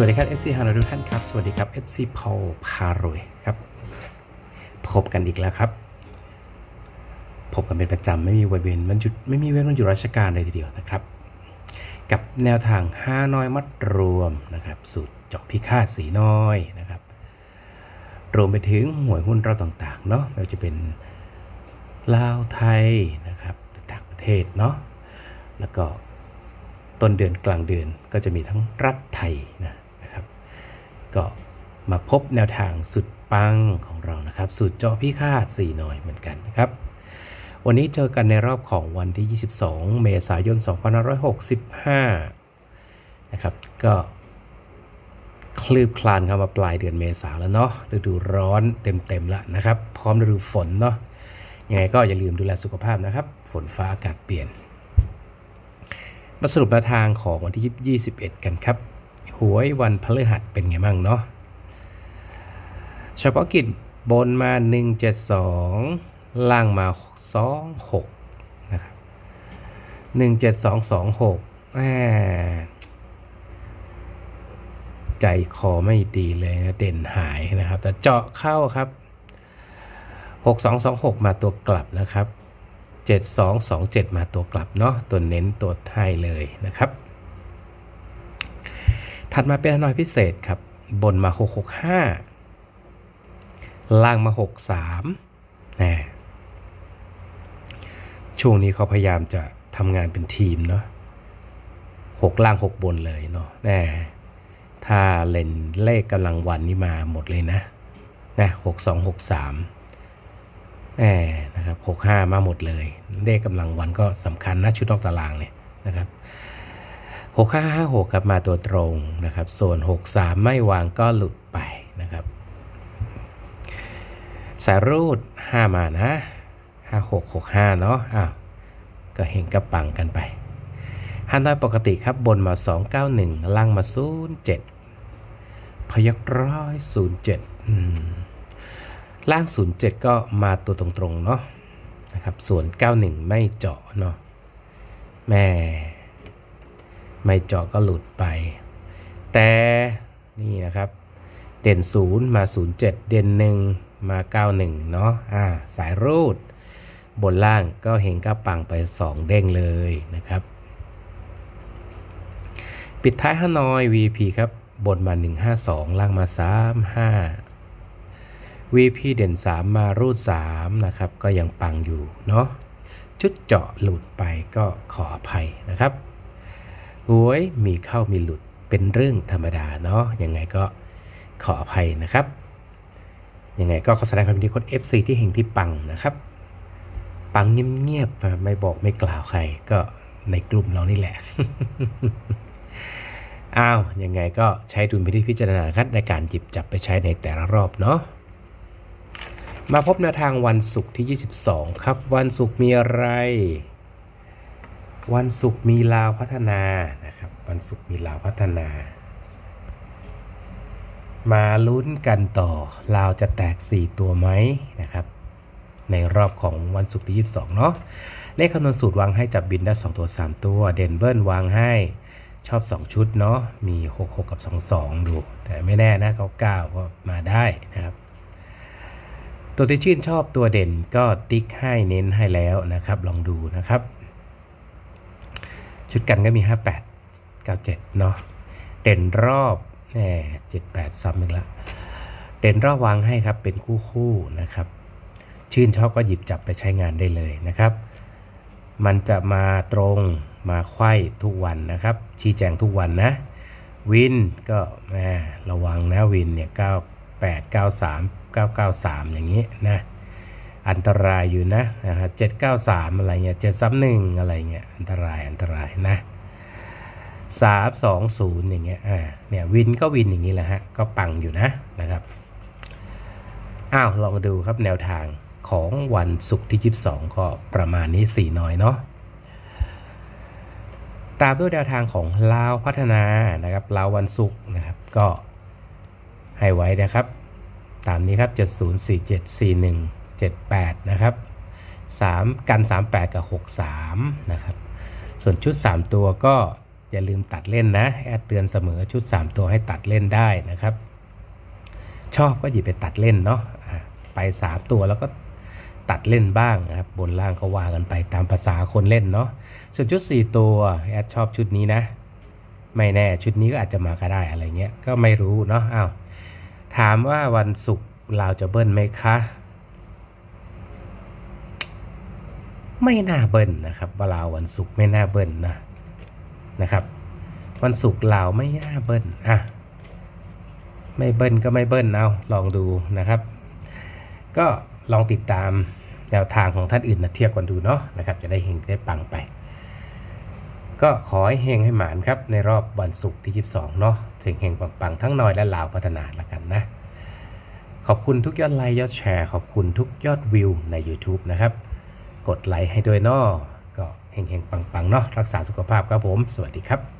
วัสดีครับ FC ฮานาทุกท่านครับ สวัสดีครับ FC พอลพารวยครับ พบกันอีกแล้วครับ พบกันเป็นประจำไม่มีวันเว้นมันหยุดไม่มีเว้นวันหยุดราชการเลยทีเดียวนะครับ กับแนวทางห้าน้อยมัดรวมนะครับ สูตรจาะพิฆาตสีน้อยนะครับ รวมไปถึงหวยหุ้นเราต่างๆเนาะไม่ว่าจะเป็นลาวไทยนะครับต่างประเทศเนาะแล้วก็ต้นเดือนกลางเดือนก็จะมีทั้งรัฐไทยนะ ก็มาพบแนวทางสุดปังของเรานะครับสูตรเจาะพิฆาตสี่หน่อยเหมือนกันนะครับ วันนี้เจอกันในรอบของวันที่ 22 เมษายน 2565 นะครับ ก็คลืบคลานเข้ามาปลายเดือนเมษาแล้วเนาะฤดูร้อนเต็มๆแล้วนะครับ พร้อมฤดูฝนเนาะยังไงก็อย่าลืมดูแลสุขภาพนะครับ ฝนฟ้าอากาศเปลี่ยน มาสรุปแนวทางของวันที่ 21 กันครับ หวยวันพฤหัสเป็นไงบ้างเนาะเฉพาะกิจบนมา 172 ล่างมา 26 นะครับ 17226แหมใจคอไม่ดีเลยนะเด่นหายนะครับ แต่เจาะเข้าครับ 6226 มาตัวกลับนะครับ 7227 มาตัวกลับเนาะตัวเน้นตัวไทยเลยนะครับ ถัดมาเป็นหนอยพิเศษครับ บนมา 665 ล่างมา 63นะช่วงนี้เขาพยายามจะทำงานเป็นทีมเนาะ6ล่าง6บนเลยเนาะแน่ถ้าเล่นเลขกำลังวันนี่มาหมดเลยนะนะ62 63แหมนะครับหกห้ามาหมดเลย เลขกำลังวันก็สำคัญนะชุดนอกตารางเนี่ยนะครับ หกห้าห้าหกครับมาตัวตรงนะครับ ส่วนหกสามไม่วางก็หลุดไปนะครับ สายรูดห้ามานะห้าหกหกห้าเนาะอ้าวก็เห็นกระปังกันไปฮันได้ปกติครับบนมา 291 ล่างมา 07 พยักร้อย 07 ล่าง 07 ก็มาตัวตรงๆเนาะนะครับ ส่วน 91 ไม่เจาะเนาะแม่ ไม่เจาะก็หลุดไป แต่นี่นะครับ เด่น 0 มา 07 เด่น 1 มา 91 เนาะอ่าสายรูด บนล่างก็เห็นก้าปังไป 2 เด้งเลยนะครับ ปิดท้ายฮานอย VP ครับ บนมา 152 ล่างมา 35 VP เด่น 3 มารูด 3 นะครับ ก็ยังปังอยู่เนาะชุดเจาะหลุดไปก็ขออภัยนะครับ หวยมีเข้ามีหลุดเป็นเรื่องธรรมดาเนาะยังไงก็ขออภัยนะครับ ยังไงก็ขอแสดงความยินดีคน FC ที่เฮงที่ปังนะครับ ปังเงียบๆไม่บอกไม่กล่าวใครก็ในกลุ่มเรานี่แหละอ้าวยังไงก็ใช้ดุลพินิจพิจารณาครับในการหยิบจับไปใช้ในแต่ละรอบเนาะมาพบแนวทางวันศุกร์ที่ 22 ครับ วันศุกร์มีอะไร วันศุกร์มีลาวพัฒนานะครับ วันศุกร์มีลาวพัฒนา มาลุ้นกันต่อ ลาวจะแตก 4 ตัวไหมนะครับ ในรอบของวันศุกร์ที่ 22 เนาะเลขคำนวณสูตรวางให้จับบินได้ 2 ตัว 3 ตัว เด่นเบิ้ลวางให้ชอบ 2 ชุดเนาะมี 66 กับ 22 ดู แต่ไม่แน่นะ 99 ก็มาได้นะครับตัวที่ชื่นชอบตัวเด่นก็ติ๊กให้เน้นให้แล้วนะครับ ลองดูนะครับ ชุดกันก็มี 58 97 เนาะเด่นรอบแหม78ซ้ำอีกแล้วเด่นรอบวางให้ครับเป็นคู่คู่ๆนะครับ ชื่นชอบก็หยิบจับไปใช้งานได้เลยนะครับ มันจะมาตรงมาไขว้ทุกวันนะครับ ชี้แจงทุกวันนะ วินก็แหมระวังนะวินเนี่ย98 93 993อย่างนี้นะ อันตรายอยู่นะนะฮะ793อะไรเงี้ย731อะไรเงี้ยอันตรายอันตรายนะ320องศูนย์อย่างเงี้ยอ่าเนี่ยวินก็วินอย่างนี้แหละฮะก็ปังอยู่นะนะครับอ้าวลองดูครับแนวทางของวันศุกร์ที่ 22 ก็ประมาณนี้4น้อยเนาะตามด้วยแนวทางของลาวพัฒนานะครับลาววันศุกร์นะครับก็ให้ไว้นะครับ ตามนี้ครับ 78 นะครับ 3 กัน 38 กับ 63 นะครับ ส่วนชุด 3 ตัวก็อย่าลืมตัดเล่นนะ แอดเตือนเสมอชุด 3 ตัวให้ตัดเล่นได้นะครับ ชอบก็หยิบไปตัดเล่นเนาะอะไป 3 ตัวแล้วก็ตัดเล่นบ้างนะครับ บนล่างก็ว่ากันไปตามภาษาคนเล่นเนาะ ส่วนชุด 4 ตัวแอดชอบชุดนี้นะ ไม่แน่ชุดนี้ก็อาจจะมาก็ได้อะไรเงี้ย ก็ไม่รู้เนาะ อ้าว ถามว่าวันศุกร์เราจะเบิ้ลไหมคะ ไม่น่าเบิ้ลนะครับว่าลาววันศุกร์ไม่น่าเบิ้ลนะนะครับ วันศุกร์ลาวไม่น่าเบิ้ลอะไม่เบิ้ลก็ไม่เบิ้ลเอาลองดูนะครับ ก็ลองติดตามแนวทางของท่านอื่นนะเทียบกันดูเนาะนะครับ จะได้เฮงได้ปังไป ก็ขอให้เฮงให้หมานครับ ในรอบวันศุกร์ที่ 22 เนาะถึงเฮงปังๆ ทั้งน้อยและลาวพัฒนาละกันนะ ขอบคุณทุกยอดไลค์ยอดแชร์ ขอบคุณทุกยอดวิวใน YouTube นะครับ กดไลค์ให้ด้วยเนาะก็เฮงๆปังๆเนาะรักษาสุขภาพครับผม สวัสดีครับ